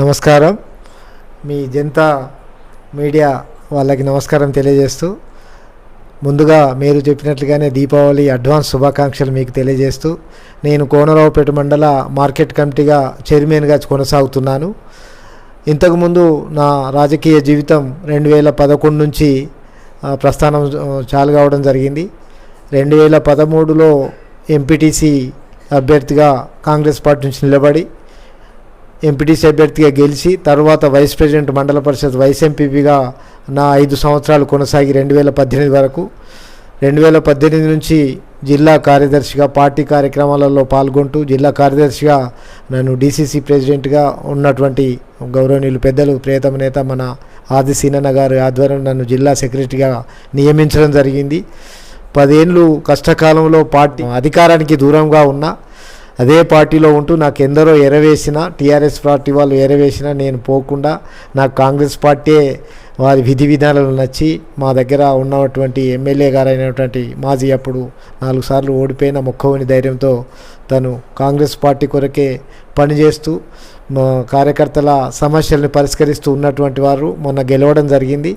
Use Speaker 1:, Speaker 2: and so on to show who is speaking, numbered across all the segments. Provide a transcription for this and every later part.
Speaker 1: నమస్కారం. మీ జనతా మీడియా వాళ్ళకి నమస్కారం తెలియజేస్తూ ముందుగా మీరు చెప్పినట్లుగానే దీపావళి అడ్వాన్స్ శుభాకాంక్షలు మీకు తెలియజేస్తూ నేను కోనరావుపేట మండల మార్కెట్ కమిటీగా చైర్మన్గా కొనసాగుతున్నాను. ఇంతకుముందు నా రాజకీయ జీవితం రెండు వేల పదకొండు నుంచి ప్రస్థానం చాలు కావడం జరిగింది. రెండు వేల పదమూడులో ఎంపీటీసీ అభ్యర్థిగా కాంగ్రెస్ పార్టీ నుంచి నిలబడి ఎంపీటీసీ అభ్యర్థిగా గెలిచి తర్వాత వైస్ ప్రెసిడెంట్ మండల పరిషత్ వైస్ ఎంపీపీగా నా ఐదు సంవత్సరాలు కొనసాగి రెండు వేల పద్దెనిమిది వరకు. రెండు వేల పద్దెనిమిది నుంచి జిల్లా కార్యదర్శిగా పార్టీ కార్యక్రమాలలో పాల్గొంటూ జిల్లా కార్యదర్శిగా నన్ను డీసీసీ ప్రెసిడెంట్గా ఉన్నటువంటి గౌరవనీయులు పెద్దలు ప్రియతమ నేత మన ఆది సీనన్న గారి ఆధ్వర్యం నన్ను జిల్లా సెక్రటరీగా నియమించడం జరిగింది. పదేళ్ళు కష్టకాలంలో పార్టీ అధికారానికి దూరంగా ఉన్నా అదే పార్టీలో ఉంటూ నాకు ఎందరో ఎరవేసిన టీఆర్ఎస్ పార్టీ వాళ్ళు ఎరవేసినా నేను పోకుండా నాకు కాంగ్రెస్ పార్టీ వారి విధి విధానాలు నచ్చి మా దగ్గర ఉన్నటువంటి ఎమ్మెల్యే గారు అయినటువంటి మాజీ అప్పుడు నాలుగు సార్లు ఓడిపోయిన మొక్కవని ధైర్యంతో తను కాంగ్రెస్ పార్టీ కొరకే పనిచేస్తూ మా కార్యకర్తల సమస్యల్ని పరిష్కరిస్తూ ఉన్నటువంటి వారు మొన్న గెలవడం జరిగింది.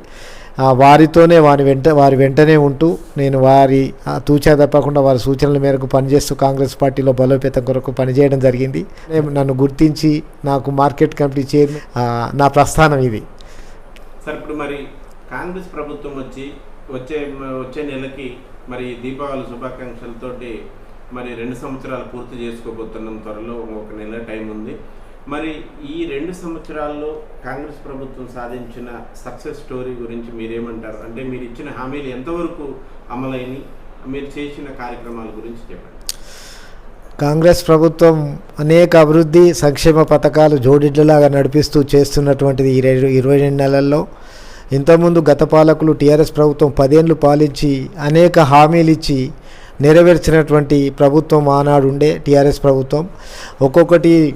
Speaker 1: వారితోనే వారి వెంట వారి వెంటనే ఉంటూ నేను వారి తూచా తప్పకుండా వారి సూచనల మేరకు పనిచేస్తూ కాంగ్రెస్ పార్టీలో బలోపేతం కొరకు పనిచేయడం జరిగింది. నేను నన్ను గుర్తించి నాకు మార్కెట్ కమిటీ చైర్మన్ నా ప్రస్థానం ఇది.
Speaker 2: సార్ ఇప్పుడు మరి కాంగ్రెస్ ప్రభుత్వం వచ్చి వచ్చే వచ్చే నెలకి మరి దీపావళి శుభాకాంక్షలతోటి మరి రెండు సంవత్సరాలు పూర్తి చేసుకోబోతున్నాం త్వరలో ఒక నెల టైం ఉంది. మరి ఈ రెండు సంవత్సరాల్లో కాంగ్రెస్ ప్రభుత్వం సాధించిన సక్సెస్ స్టోరీ గురించి మీరేమంటారు? అంటే మీరు ఇచ్చిన హామీలు ఎంతవరకు అమలైన మీరు చేసిన కార్యక్రమాల గురించి చెప్పండి.
Speaker 1: కాంగ్రెస్ ప్రభుత్వం అనేక అభివృద్ధి సంక్షేమ పథకాలు జోడిడ్లలాగా నడిపిస్తూ చేస్తున్నటువంటిది ఈ రెండు ఇరవై రెండు నెలల్లో. ఇంతకుముందు గత పాలకులు టీఆర్ఎస్ ప్రభుత్వం పదేళ్ళు పాలించి అనేక హామీలు ఇచ్చి నెరవేర్చినటువంటి ప్రభుత్వం ఆనాడు ఉండే టీఆర్ఎస్ ప్రభుత్వం. ఒక్కొక్కటి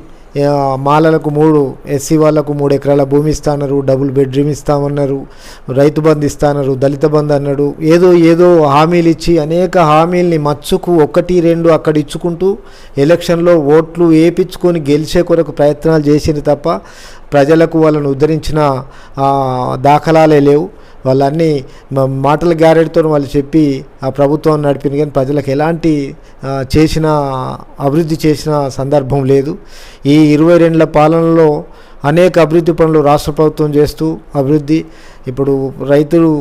Speaker 1: మాలలకు మూడు ఎస్సీ వాళ్ళకు మూడు ఎకరాల భూమి ఇస్తానరు డబుల్ బెడ్రూమ్ ఇస్తామన్నారు రైతు బంధు ఇస్తానరు దళిత బంధు అన్నాడు. ఏదో ఏదో హామీలు ఇచ్చి అనేక హామీల్ని మచ్చుకు ఒకటి రెండు అక్కడ ఇచ్చుకుంటూ ఎలక్షన్లో ఓట్లు వేపించుకొని గెలిచే కొరకు ప్రయత్నాలు చేసింది తప్ప ప్రజలకు వాళ్ళను ఉద్ధరించిన దాఖలాలే లేవు. వాళ్ళన్నీ మాటల గ్యారెడ్తో వాళ్ళు చెప్పి ఆ ప్రభుత్వం నడిపింది. కానీ ప్రజలకు ఎలాంటి చేసిన అభివృద్ధి చేసిన సందర్భం లేదు. ఈ ఇరవై రెండుల పాలనలో అనేక అభివృద్ధి పనులు రాష్ట్ర ప్రభుత్వం చేస్తూ అభివృద్ధి. ఇప్పుడు రైతులు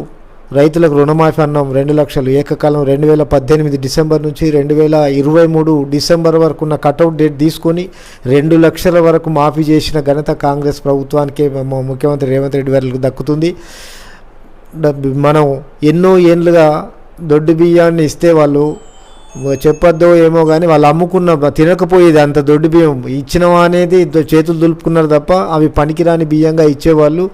Speaker 1: రైతులకు రుణమాఫీ అన్నాం రెండు లక్షలు ఏకకాలం రెండు వేల పద్దెనిమిది డిసెంబర్ నుంచి రెండు వేల ఇరవై మూడు డిసెంబర్ వరకు ఉన్న కటౌట్ డేట్ తీసుకొని రెండు లక్షల వరకు మాఫీ చేసిన ఘనత కాంగ్రెస్ ప్రభుత్వానికే మా ముఖ్యమంత్రి రేవంత్ రెడ్డి గారికి దక్కుతుంది. మనం ఎన్నో ఏళ్ళుగా దొడ్డు బియ్యాన్ని ఇస్తే వాళ్ళు చెప్పొద్దో ఏమో కానీ వాళ్ళు అమ్ముకున్న తినకపోయేది అంత దొడ్డు బియ్యం. ఇచ్చినవా అనేది చేతులు దులుపుకున్నారు తప్ప అవి పనికిరాని బియ్యంగా ఇచ్చేవాళ్ళు.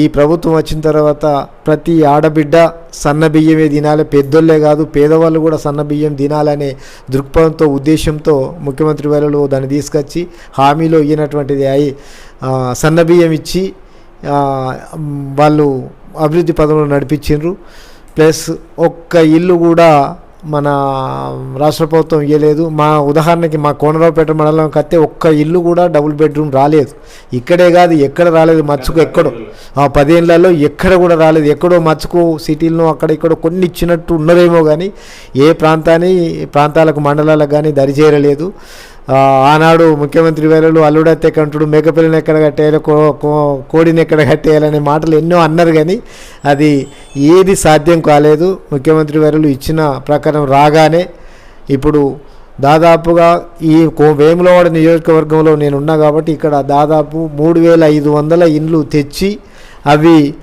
Speaker 1: ఈ ప్రభుత్వం వచ్చిన తర్వాత ప్రతి ఆడబిడ్డ సన్న బియ్యమే తినాలి. పెద్దోళ్ళే కాదు పేదవాళ్ళు కూడా సన్న బియ్యం తినాలనే దృక్పథంతో ఉద్దేశంతో ముఖ్యమంత్రి వారు దాన్ని తీసుకొచ్చి హామీలో ఇయ్యనటువంటిది అయి సన్న బియ్యం ఇచ్చి వాళ్ళు అభివృద్ధి పదంలో నడిపించిండ్రు. ప్లస్ ఒక్క ఇల్లు కూడా మన రాష్ట్ర ప్రభుత్వం ఇవ్వలేదు మా ఉదాహరణకి మా కోనరావుపేట మండలంకి వస్తే ఒక్క ఇల్లు కూడా డబుల్ బెడ్రూమ్ రాలేదు. ఇక్కడే కాదు ఎక్కడ రాలేదు మచ్చుకు ఎక్కడో ఆ పదేళ్ళలో ఎక్కడ కూడా రాలేదు. ఎక్కడో మచ్చుకు సిటీల్లో అక్కడ ఇక్కడ కొన్ని ఇచ్చినట్టు ఉన్నదేమో కానీ ఏ ప్రాంతాన్ని ప్రాంతాలకు మండలాలకు కానీ దరిచేరలేదు. ఆనాడు ముఖ్యమంత్రి వేరేలు అల్లుడత్తే కంటుడు మేకపిల్లని ఎక్కడ కట్టేయాలి కో కో- కోడిని ఎక్కడ కట్టేయాలనే మాటలు ఎన్నో అన్నారు కానీ అది ఏది సాధ్యం కాలేదు. ముఖ్యమంత్రి వేరేలు ఇచ్చిన ప్రకారం రాగానే ఇప్పుడు దాదాపుగా ఈ కో- వేములవాడ నియోజకవర్గంలో నేనున్నా కాబట్టి ఇక్కడ దాదాపు మూడు వేల ఐదు వందల ఇండ్లు తెచ్చి అవి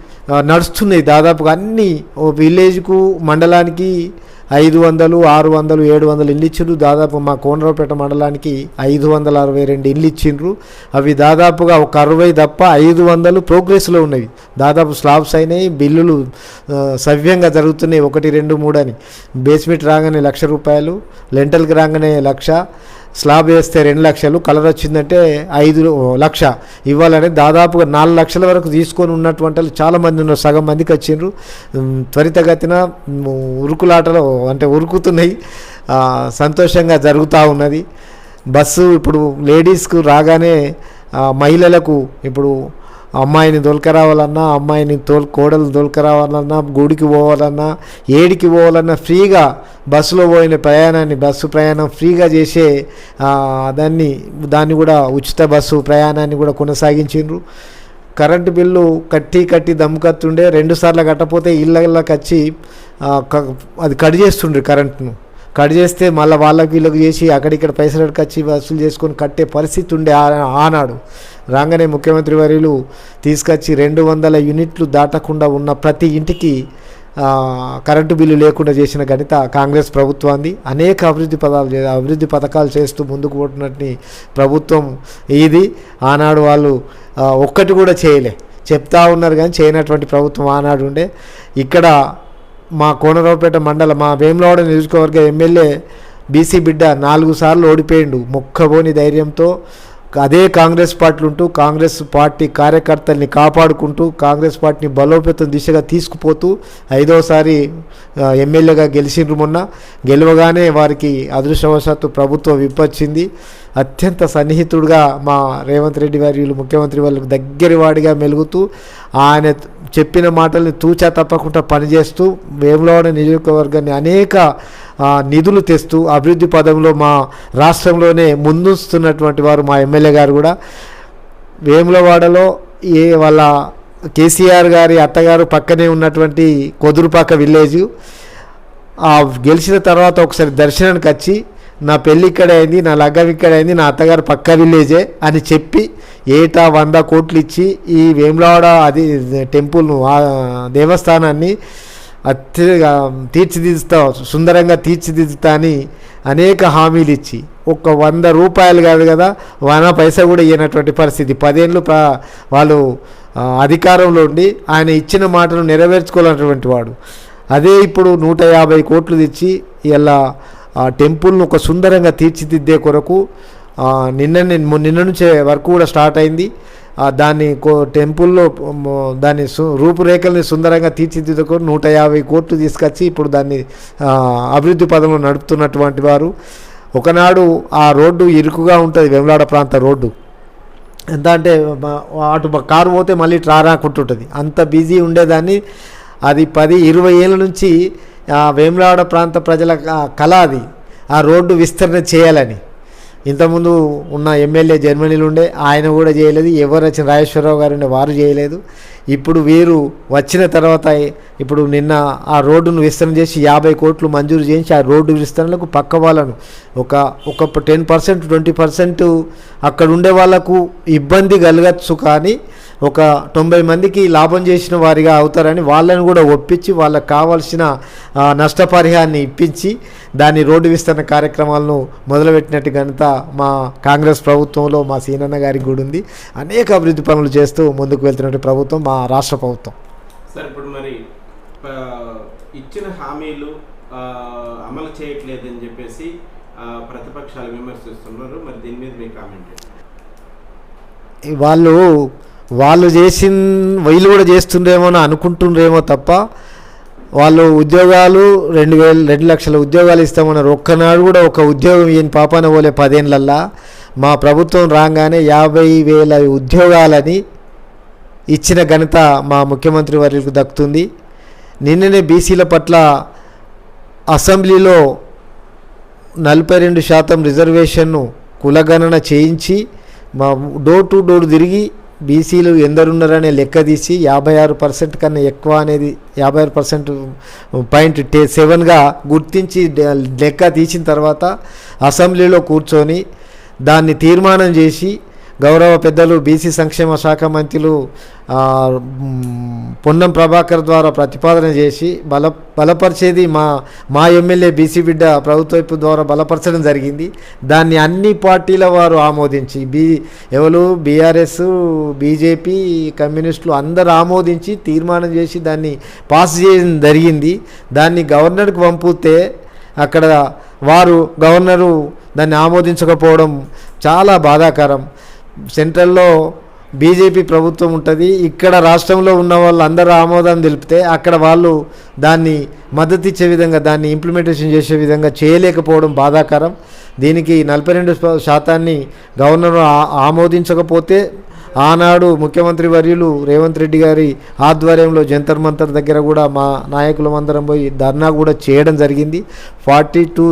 Speaker 1: నడుస్తున్నాయి. దాదాపుగా అన్ని ఓ విలేజ్కు మండలానికి ఐదు వందలు ఆరు వందలు ఏడు వందలు ఇల్లు ఇచ్చిండ్రు. దాదాపు మా కోనరావుపేట మండలానికి ఐదు వందల అరవై రెండు ఇల్లు ఇచ్చిండ్రు. అవి దాదాపుగా ఒక అరవై తప్ప ఐదు వందలు ప్రోగ్రెస్లో ఉన్నవి. దాదాపు స్లాబ్స్ అయినాయి బిల్లులు సవ్యంగా జరుగుతున్నాయి. ఒకటి రెండు మూడు అని. బేస్మెంట్ రాగానే లక్ష రూపాయలు లెంటల్కి రాగానే లక్ష స్లాబ్ వేస్తే రెండు లక్షలు కలర్ వచ్చిందంటే ఐదు లక్ష. ఇవ్వాలని దాదాపుగా నాలుగు లక్షల వరకు తీసుకొని ఉన్నటువంటి వాళ్ళు చాలామంది ఉన్నారు. సగం మందికి వచ్చిండ్రు. త్వరితగతిన ఉరుకులాటలు అంటే ఉరుకుతున్నాయి. సంతోషంగా జరుగుతూ ఉన్నది. బస్సు ఇప్పుడు లేడీస్కు రాగానే మహిళలకు ఇప్పుడు అమ్మాయిని దొలకరావాలన్నా అమ్మాయిని తోలు కోడలు దొలకరావాలన్నా గుడికి పోవాలన్నా ఏడికి పోవాలన్నా ఫ్రీగా బస్సులో పోయిన ప్రయాణాన్ని బస్సు ప్రయాణం ఫ్రీగా చేసే దాన్ని దాన్ని కూడా ఉచిత బస్సు ప్రయాణాన్ని కూడా కొనసాగించిండ్రు. కరెంటు బిల్లు కట్టి కట్టి దమ్ముకత్తుండే రెండుసార్లు కట్టపోతే ఇళ్ళకి వచ్చి అది కట్ చేస్తుండ్రు కరెంటును. కట్ చేస్తే మళ్ళీ వాళ్ళకి వీళ్ళకి చేసి అక్కడిక్కడ పైసలు వచ్చి వసూలు చేసుకొని కట్టే పరిస్థితి ఉండే ఆ- ఆనాడు. రాగానే ముఖ్యమంత్రి వర్యులు తీసుకొచ్చి రెండు వందల యూనిట్లు దాటకుండా ఉన్న ప్రతి ఇంటికి కరెంటు బిల్లు లేకుండా చేసిన ఘనత కాంగ్రెస్ ప్రభుత్వాన్ని అనేక అభివృద్ధి పదాలు అభివృద్ధి పథకాలు చేస్తూ ముందుకు పోతున్నట్టు ప్రభుత్వం ఇది. ఆనాడు వాళ్ళు ఒక్కటి కూడా చేయలే. చెప్తా ఉన్నారు కానీ చేయనటువంటి ప్రభుత్వం ఆనాడు ఉండే. ఇక్కడ మా కోనరావుపేట మండల మా వేములవాడ నియోజకవర్గ ఎమ్మెల్యే బీసీ బిడ్డ నాలుగు సార్లు ఓడిపోయిండు. ముక్కబోని ధైర్యంతో అదే కాంగ్రెస్ పార్టీలు ఉంటూ కాంగ్రెస్ పార్టీ కార్యకర్తల్ని కాపాడుకుంటూ కాంగ్రెస్ పార్టీని బలోపేతం దిశగా తీసుకుపోతూ ఐదోసారి ఎమ్మెల్యేగా గెలిచిండ్రు మొన్న. గెలవగానే వారికి అదృష్టవశాత్తు ప్రభుత్వం విప్పొచ్చింది. అత్యంత సన్నిహితుడుగా మా రేవంత్ రెడ్డి వారి ముఖ్యమంత్రి వాళ్ళకి దగ్గరి వాడిగా మెలుగుతూ ఆయన చెప్పిన మాటల్ని తూచా తప్పకుండా పనిచేస్తూ వేములవాడ నియోజకవర్గాన్ని అనేక నిధులు తెస్తూ అభివృద్ధి పదంలో మా రాష్ట్రంలోనే ముందుస్తున్నటువంటి వారు మా ఎమ్మెల్యే గారు కూడా. వేములవాడలో ఏ వాళ్ళ కేసీఆర్ గారి అత్తగారు పక్కనే ఉన్నటువంటి కొదురుపాక విలేజ్ గెలిచిన తర్వాత ఒకసారి దర్శనానికి వచ్చి నా పెళ్ళి ఇక్కడ అయింది నా లగ్గం ఇక్కడ అయింది నా అత్తగారు పక్క విలేజే అని చెప్పి ఏటా వంద కోట్లు ఇచ్చి ఈ వేములవాడ అది టెంపుల్ను ఆ దేవస్థానాన్ని అత్యగా తీర్చిదిద్దుతా సుందరంగా తీర్చిదిద్దుతా అని అనేక హామీలు ఇచ్చి ఒక వంద రూపాయలు కాదు కదా వన పైసా కూడా ఇవ్వనటువంటి పరిస్థితి. పదేళ్ళు వాళ్ళు అధికారంలో ఉండి ఆయన ఇచ్చిన మాటను నెరవేర్చుకోవాలన్నటువంటి వాడు. అదే ఇప్పుడు నూట యాభై కోట్లు తెచ్చి ఇలా ఆ టెంపుల్ను ఒక సుందరంగా తీర్చిదిద్దే కొరకు నిన్న నిన్న నుంచే వర్క్ కూడా స్టార్ట్ అయింది. దాన్ని కో టెంపుల్లో దాని సు రూపురేఖల్ని సుందరంగా తీర్చిదిద్దకు నూట యాభై కోట్లు తీసుకొచ్చి ఇప్పుడు దాన్ని అభివృద్ధి పదంలో నడుపుతున్నటువంటి వారు. ఒకనాడు ఆ రోడ్డు ఇరుకుగా ఉంటుంది వెమలాడ ప్రాంత రోడ్డు. ఎంత అంటే అటు కారు పోతే మళ్ళీ ట్రారాకుంటుంటుంది అంత బిజీ ఉండేదాన్ని. అది పది ఇరవై ఏళ్ళ నుంచి వేములవాడ ప్రాంత ప్రజల కళ అది ఆ రోడ్డు విస్తరణ చేయాలని. ఇంతకుముందు ఉన్న ఎమ్మెల్యే జర్మనీలు ఉండే ఆయన కూడా చేయలేదు. ఎవరు వచ్చిన రాజేశ్వరరావు గారు ఉండే వారు చేయలేదు. ఇప్పుడు వీరు వచ్చిన తర్వాత ఇప్పుడు నిన్న ఆ రోడ్డును విస్తరణ చేసి యాభై కోట్లు మంజూరు చేయించి ఆ రోడ్డు విస్తరణలకు పక్క వాళ్ళను. ఒక ఒక టెన్ పర్సెంట్ ట్వంటీ పర్సెంట్ అక్కడ ఉండే వాళ్ళకు ఇబ్బంది కలగచ్చు కానీ ఒక తొంభై మందికి లాభం చేసిన వారిగా అవుతారని వాళ్ళని కూడా ఒప్పించి వాళ్ళకి కావాల్సిన నష్టపరిహారాన్ని ఇప్పించి దాని రోడ్డు విస్తరణ కార్యక్రమాలను మొదలుపెట్టినట్టు ఘనత మా కాంగ్రెస్ ప్రభుత్వంలో మా సీనన్న గారికి కూడా ఉంది. అనేక అభివృద్ధి పనులు చేస్తూ ముందుకు వెళ్తున్నట్టు ప్రభుత్వం మా రాష్ట్ర ప్రభుత్వం.
Speaker 2: సార్ ఇప్పుడు మరి ఇచ్చిన హామీలు అమలు చేయట్లేదని చెప్పేసి ప్రతిపక్షాలు విమర్శిస్తున్నారు. మరి దీని మీద మీ కామెంట్?
Speaker 1: వాళ్ళు వాళ్ళు చేసిన వీళ్ళు కూడా చేస్తుండ్రేమో అని అనుకుంటుండ్రేమో తప్ప వాళ్ళు ఉద్యోగాలు రెండు వేలు రెండు లక్షల ఉద్యోగాలు ఇస్తామన్నారు. ఒక్కనాడు కూడా ఒక ఉద్యోగం ఈయన పాపాన పోలే పదేళ్ళల్లా మా ప్రభుత్వం రాగానే యాభై వేల ఉద్యోగాలని ఇచ్చిన ఘనత మా ముఖ్యమంత్రి వారికి దక్కుతుంది. నిన్ననే బీసీల పట్ల అసెంబ్లీలో నలభై రెండు శాతం రిజర్వేషన్ను కులగణన చేయించి మా డోర్ టు డోర్ తిరిగి బీసీలు ఎందరున్నారనే లెక్క తీసి యాభై ఆరు పర్సెంట్ కన్నా ఎక్కువ అనేది యాభై ఆరు పర్సెంట్ పాయింట్ టే సెవెన్గా గుర్తించి లెక్క తీసిన తర్వాత అసెంబ్లీలో కూర్చొని దాన్ని తీర్మానం చేసి గౌరవ పెద్దలు బీసీ సంక్షేమ శాఖ మంత్రులు పొన్నం ప్రభాకర్ ద్వారా ప్రతిపాదన చేసి బల బలపరిచేది మా మా ఎమ్మెల్యే బీసీ బిడ్డ ప్రభుత్వ ద్వారా బలపరచడం జరిగింది. దాన్ని అన్ని పార్టీల వారు ఆమోదించి బీ ఎవరు బీఆర్ఎస్ బీజేపీ కమ్యూనిస్టులు అందరు ఆమోదించి తీర్మానం చేసి దాన్ని పాస్ చేయడం జరిగింది. దాన్ని గవర్నర్కి పంపితే అక్కడ వారు గవర్నరు దాన్ని ఆమోదించకపోవడం చాలా బాధాకరం. సెంట్రల్లో బీజేపీ ప్రభుత్వం ఉంటుంది. ఇక్కడ రాష్ట్రంలో ఉన్న వాళ్ళు అందరూ ఆమోదం తెలిపితే అక్కడ వాళ్ళు దాన్ని మద్దతు ఇచ్చే విధంగా దాన్ని ఇంప్లిమెంటేషన్ చేసే విధంగా చేయలేకపోవడం బాధాకరం. దీనికి నలభై రెండు శాతాన్ని గవర్నర్ ఆమోదించకపోతే ఆనాడు ముఖ్యమంత్రి వర్యులు రేవంత్ రెడ్డి గారి ఆధ్వర్యంలో జంతర్ మంతర్ దగ్గర కూడా మా నాయకులమందరం పోయి ధర్నా కూడా చేయడం జరిగింది. ఫార్టీ టూ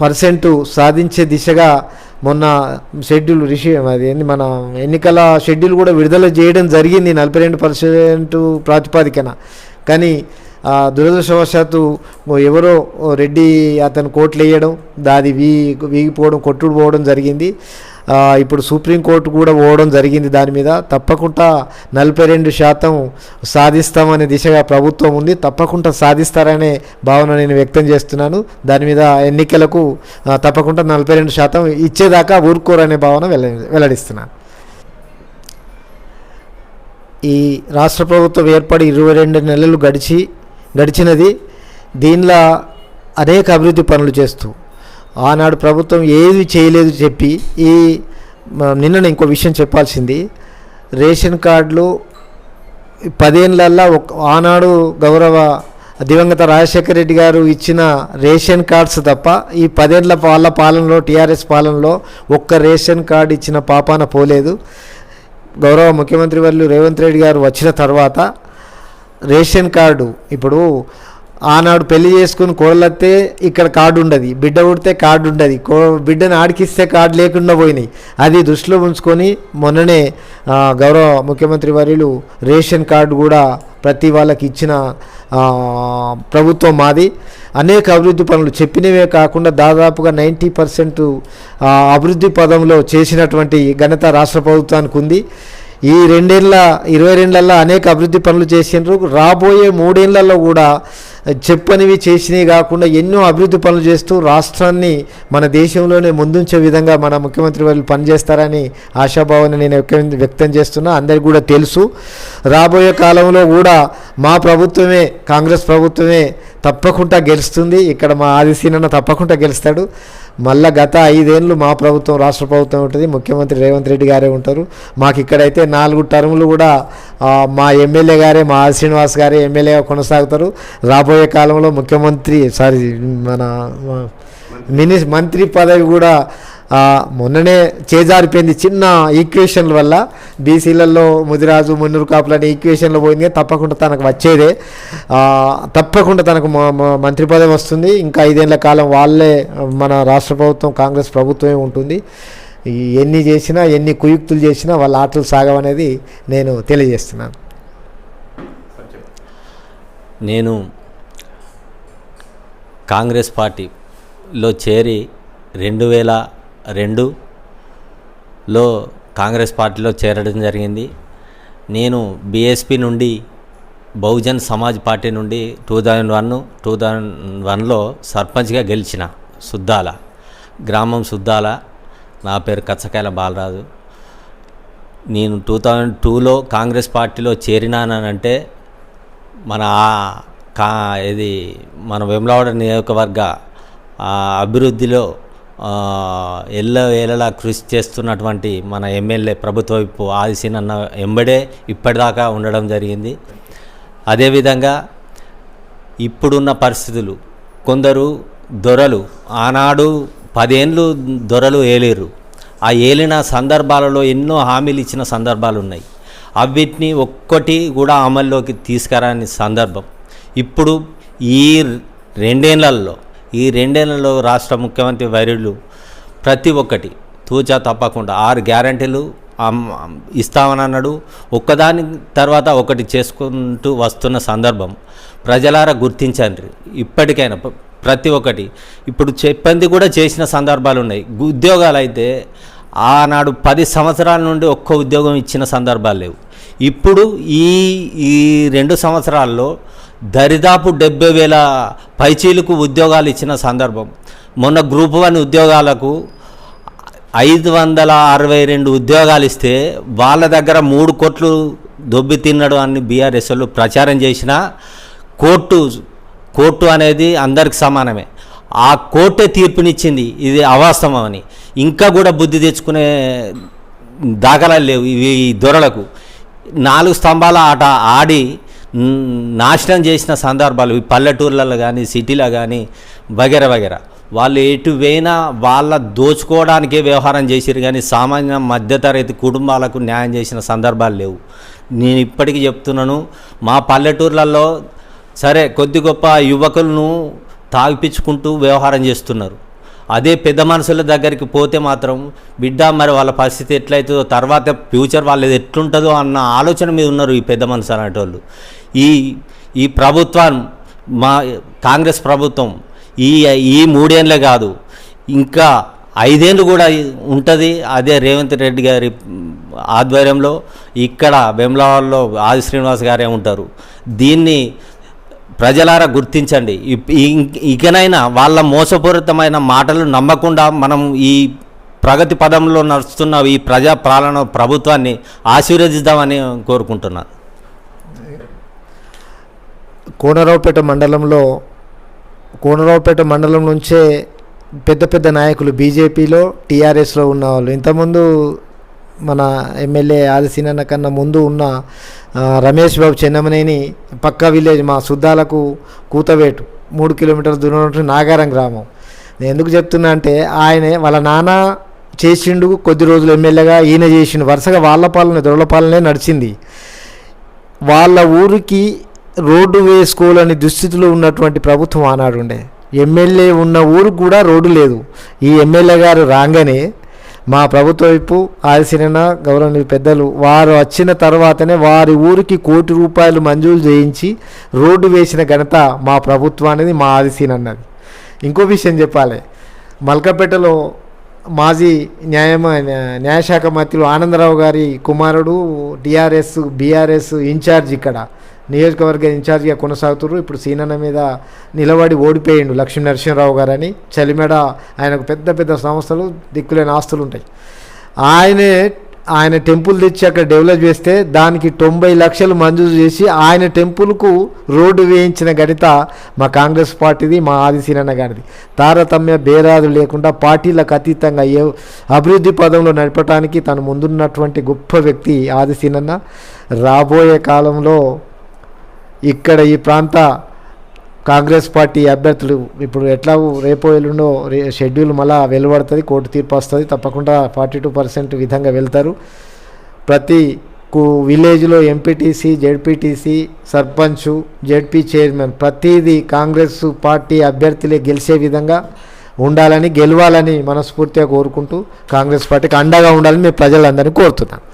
Speaker 1: పర్సెంట్ సాధించే దిశగా మొన్న షెడ్యూల్ రిషి అది మన ఎన్నికల షెడ్యూల్ కూడా విడుదల చేయడం జరిగింది నలభై రెండు పర్సెంట్ ప్రాతిపాదికన. కానీ ఆ, దురదృష్టవశాత్తు ఎవరో రెడ్డి అతను కోట్లు వేయడం దాది వీ వీగిపోవడం కొట్టుడు పోవడం జరిగింది. ఇప్పుడు సుప్రీంకోర్టు కూడా పోవడం జరిగింది దాని మీద. తప్పకుండా నలభై రెండు శాతం సాధిస్తామనే దిశగా ప్రభుత్వం ఉంది. తప్పకుండా సాధిస్తారనే భావన నేను వ్యక్తం చేస్తున్నాను. దాని మీద ఎన్నికలకు తప్పకుండా నలభై రెండు శాతం ఇచ్చేదాకా ఊరుకోరనే భావన వెల్ల వెల్లడిస్తున్నాను. ఈ రాష్ట్ర ప్రభుత్వం ఏర్పడి ఇరవై రెండు నెలలు గడిచి గడిచినది దీనిలో అనేక అభివృద్ధి పనులు చేస్తూ ఆనాడు ప్రభుత్వం ఏది చేయలేదు చెప్పి ఈ నిన్న ఇంకో విషయం చెప్పాల్సింది. రేషన్ కార్డులు పదేళ్ళల్లో ఒక ఆనాడు గౌరవ దివంగత రాజశేఖర రెడ్డి గారు ఇచ్చిన రేషన్ కార్డ్స్ తప్ప ఈ పదేళ్ళ వాళ్ళ పాలనలో టీఆర్ఎస్ పాలనలో ఒక్క రేషన్ కార్డు ఇచ్చిన పాపాన పోలేదు. గౌరవ ముఖ్యమంత్రి వర్యులు రేవంత్ రెడ్డి గారు వచ్చిన తర్వాత రేషన్ కార్డు ఇప్పుడు ఆనాడు పెళ్ళి చేసుకుని కోడలత్తే ఇక్కడ కార్డు ఉండదు బిడ్డ పుడితే కార్డు ఉండదు కో బిడ్డను ఆడికిస్తే కార్డు లేకుండా పోయినాయి. అది దృష్టిలో ఉంచుకొని మొన్ననే గౌరవ ముఖ్యమంత్రి వర్యులు రేషన్ కార్డు కూడా ప్రతి వాళ్ళకి ఇచ్చిన ప్రభుత్వం మాది. అనేక అభివృద్ధి పనులు చెప్పినవే కాకుండా దాదాపుగా నైంటీ పర్సెంట్ అభివృద్ధి పదంలో చేసినటువంటి ఘనత రాష్ట్ర ప్రభుత్వానికి ఉంది. ఈ రెండేళ్ళ ఇరవై రెండులలో అనేక అభివృద్ధి పనులు చేసిండ్రు రాబోయే మూడేళ్ళలో కూడా చెప్పనివి చేసినవి కాకుండా ఎన్నో అభివృద్ధి పనులు చేస్తూ రాష్ట్రాన్ని మన దేశంలోనే ముందుంచే విధంగా మన ముఖ్యమంత్రి వాళ్ళు పనిచేస్తారని ఆశాభావాన్ని నేను వ్యక్తం చేస్తున్నా. అందరికి కూడా తెలుసు. రాబోయే కాలంలో కూడా మా ప్రభుత్వమే కాంగ్రెస్ ప్రభుత్వమే తప్పకుండా గెలుస్తుంది. ఇక్కడ మా ఆదిశీనన్న తప్పకుండా గెలుస్తాడు. మళ్ళా గత ఐదేళ్ళు మా ప్రభుత్వం రాష్ట్ర ప్రభుత్వం ఉంటుంది. ముఖ్యమంత్రి రేవంత్ రెడ్డి గారే ఉంటారు. మాకు ఇక్కడైతే నాలుగు టర్ములు కూడా మా ఎమ్మెల్యే గారే మా ఆది శ్రీనివాస్ గారే ఎమ్మెల్యేగా కొనసాగుతారు. రాబోయే కాలంలో ముఖ్యమంత్రి సారీ మన మినిస్ మంత్రి పదవి కూడా మొన్ననే చేజారిపోయింది చిన్న ఈక్వేషన్ల వల్ల. బీసీలలో ముదిరాజు మున్నూరు కాపులు అనే ఈక్వేషన్లో పోయింది. తప్పకుండా తనకు వచ్చేదే. తప్పకుండా తనకు మ- మ- మంత్రి పదవి వస్తుంది. ఇంకా ఐదేళ్ళ కాలం వాళ్ళే మన రాష్ట్ర ప్రభుత్వం కాంగ్రెస్ ప్రభుత్వమే ఉంటుంది. ఎన్ని చేసినా ఎన్ని కుయుక్తులు చేసినా వాళ్ళ ఆటలు సాగవనేది నేను తెలియజేస్తున్నాను.
Speaker 3: నేను కాంగ్రెస్ పార్టీలో చేరి రెండు వేల రెండులో కాంగ్రెస్ పార్టీలో చేరడం జరిగింది. నేను బీఎస్పీ నుండి బహుజన్ సమాజ్ పార్టీ నుండి two thousand one two thousand వన్లో సర్పంచ్గా గెలిచిన సుద్దాల గ్రామం సుద్దాల. నా పేరు కచ్చకాయల బాలరాజు. నేను టూ థౌజండ్ టూలో కాంగ్రెస్ పార్టీలో చేరినానంటే మన ఆ కా ఇది మన వెమ్లవాడ నియోజకవర్గ ఆ, అభివృద్ధిలో ఎల్ల వేళలా కృషి చేస్తున్నటువంటి మన ఎమ్మెల్యే ప్రభుత్వ వైపు ఆదిశీనన్న ఎంబడే ఇప్పటిదాకా ఉండడం జరిగింది. అదేవిధంగా ఇప్పుడున్న పరిస్థితులు కొందరు దొరలు ఆనాడు పదేళ్ళు దొరలు ఏలేరు. ఆ ఏలిన సందర్భాలలో ఎన్నో హామీలు ఇచ్చిన సందర్భాలు ఉన్నాయి అవిటిని ఒక్కటి కూడా అమల్లోకి తీసుకురాని సందర్భం. ఇప్పుడు ఈ రెండేళ్ళలో ఈ రెండేళ్ళలో రాష్ట్ర ముఖ్యమంత్రి వైరులు ప్రతి ఒక్కటి తూచా తప్పకుండా ఆరు గ్యారంటీలు ఇస్తామని అన్నాడు ఒక్కదాని తర్వాత ఒకటి చేసుకుంటూ వస్తున్న సందర్భం ప్రజలారా గుర్తించండి. ఇప్పటికైనా ప్రతి ఒక్కటి. ఇప్పుడు చెప్పింది కూడా చేసిన సందర్భాలు ఉన్నాయి. ఉద్యోగాలు అయితే ఆనాడు పది సంవత్సరాల నుండి ఒక్క ఉద్యోగం ఇచ్చిన సందర్భాలు లేవు. ఇప్పుడు ఈ ఈ రెండు సంవత్సరాల్లో దరిదాపు డెబ్బై వేల పైచీలకు ఉద్యోగాలు ఇచ్చిన సందర్భం. మొన్న గ్రూప్ వన్ ఉద్యోగాలకు ఐదు వందల అరవై రెండు ఉద్యోగాలు ఇస్తే వాళ్ళ దగ్గర మూడు కోట్లు దొబ్బి తిన్నాడు అని బీఆర్ఎస్ వాళ్ళు ప్రచారం చేసిన కోర్టు కోర్టు అనేది అందరికి సమానమే. ఆ కోర్టే తీర్పునిచ్చింది. ఇది అవాస్తవం అని. ఇంకా కూడా బుద్ధి తెచ్చుకునే దాఖలాలు లేవు ఇవి ఈ దొరలకు. నాలుగు స్తంభాల ఆట ఆడి నాశనం చేసిన సందర్భాలు ఈ పల్లెటూర్లలో కానీ సిటీలో కానీ వగేరా వగేరా. వాళ్ళు ఎటు వాళ్ళ దోచుకోవడానికే వ్యవహారం చేసిరు కానీ సామాన్య మధ్యతరగతి కుటుంబాలకు న్యాయం చేసిన సందర్భాలు లేవు. నేను ఇప్పటికీ చెప్తున్నాను మా పల్లెటూర్లలో సరే కొద్ది గొప్ప యువకులను తాగిపించుకుంటూ వ్యవహారం చేస్తున్నారు. అదే పెద్ద మనుషుల దగ్గరికి పోతే మాత్రం బిడ్డ మరి వాళ్ళ పరిస్థితి ఎట్లయితుందో తర్వాత ఫ్యూచర్ వాళ్ళది ఎట్లుంటుందో అన్న ఆలోచన మీద ఉన్నారు ఈ పెద్ద మనుషులు అనేటోళ్ళు. ఈ ఈ ప్రభుత్వం మా కాంగ్రెస్ ప్రభుత్వం ఈ ఈ మూడేళ్ళే కాదు ఇంకా ఐదేళ్ళు కూడా ఉంటుంది. అదే రేవంత్ రెడ్డి గారి ఆధ్వర్యంలో ఇక్కడ వెమ్లవాడలో ఆది శ్రీనివాస్ గారే ఉంటారు. దీన్ని ప్రజలారా గుర్తించండి. ఇకనైనా వాళ్ళ మోసపూరితమైన మాటలు నమ్మకుండా మనం ఈ ప్రగతి పదంలో నడుస్తున్న ఈ ప్రజా పాలన ప్రభుత్వాన్ని ఆశీర్వదిద్దామని కోరుకుంటున్నాను
Speaker 1: కోనరావుపేట మండలంలో కోనరావుపేట మండలం నుంచే పెద్ద పెద్ద నాయకులు బీజేపీలో టీఆర్ఎస్లో ఉన్న వాళ్ళు ఇంతకుముందు మన ఎమ్మెల్యే ఆదిశీనన్న కన్నా ముందు ఉన్న రమేష్ బాబు చెన్నమనేని పక్క విలేజ్ మా సుద్దాలకు కూతవేటు మూడు కిలోమీటర్ల దూరం ఉంటుంది నాగారం గ్రామం. నేను ఎందుకు చెప్తున్నా అంటే ఆయన వాళ్ళ నాన్న చేసిండు కొద్ది రోజులు ఎమ్మెల్యేగా ఈయన చేసిండు. వరుసగా వాళ్ళ పాలన దొరల పాలనే నడిచింది. వాళ్ళ ఊరికి రోడ్డు వేసుకోవాలని దుస్థితిలో ఉన్నటువంటి ప్రభుత్వం ఆనాడు ఉండే. ఎమ్మెల్యే ఉన్న ఊరికి కూడా రోడ్డు లేదు. ఈ ఎమ్మెల్యే గారు రాగానే మా ప్రభుత్వ వైపు ఆదిసిన గౌరవనీయ పెద్దలు వారు వచ్చిన తర్వాతనే వారి ఊరికి కోటి రూపాయలు మంజూరు చేయించి రోడ్డు వేసిన ఘనత మా ప్రభుత్వానికి మా ఆదిసీన అన్నది ఇంకో విషయం చెప్పాలి. మల్కపేటలో మాజీ న్యాయమ న్యాయశాఖ మంత్రులు ఆనందరావు గారి కుమారుడు టీఆర్ఎస్ బీఆర్ఎస్ ఇన్ఛార్జ్ ఇక్కడ. నియోజకవర్గ ఇన్ఛార్జిగా కొనసాగుతున్నారు ఇప్పుడు సీనన్న మీద నిలబడి ఓడిపోయిండు లక్ష్మీ నరసింహరావు గారని. చలిమెడ ఆయనకు పెద్ద పెద్ద సంస్థలు దిక్కులేని ఆస్తులు ఉంటాయి. ఆయనే ఆయన టెంపుల్ తెచ్చి అక్కడ డెవలప్ చేస్తే దానికి తొంభై లక్షలు మంజూరు చేసి ఆయన టెంపుల్కు రోడ్డు వేయించిన గణిత మా కాంగ్రెస్ పార్టీది మా ఆదిశీనన్న గారిది. తారతమ్య బేరాదు లేకుండా పార్టీలకు అతీతంగా ఏ అభివృద్ధి పదంలో నడపడానికి తను ముందున్నటువంటి గొప్ప వ్యక్తి ఆదిశీనన్న రాబోయే కాలంలో ఇక్కడ ఈ ప్రాంత కాంగ్రెస్ పార్టీ అభ్యర్థులు ఇప్పుడు ఎట్లా రేపో ఎల్లుండో రే షెడ్యూల్ మళ్ళా వెలువడుతుంది కోర్టు తీర్పు వస్తుంది తప్పకుండా ఫార్టీ టూ పర్సెంట్ విధంగా వెళ్తారు. ప్రతి కు విలేజ్లో MPTC ZPTC sarpanch ZP chairman ప్రతిదీ కాంగ్రెస్ పార్టీ అభ్యర్థులే గెలిచే విధంగా ఉండాలని గెలవాలని మనస్ఫూర్తిగా కోరుకుంటూ కాంగ్రెస్ పార్టీకి అండగా ఉండాలని మేము ప్రజలందరినీ కోరుతున్నాను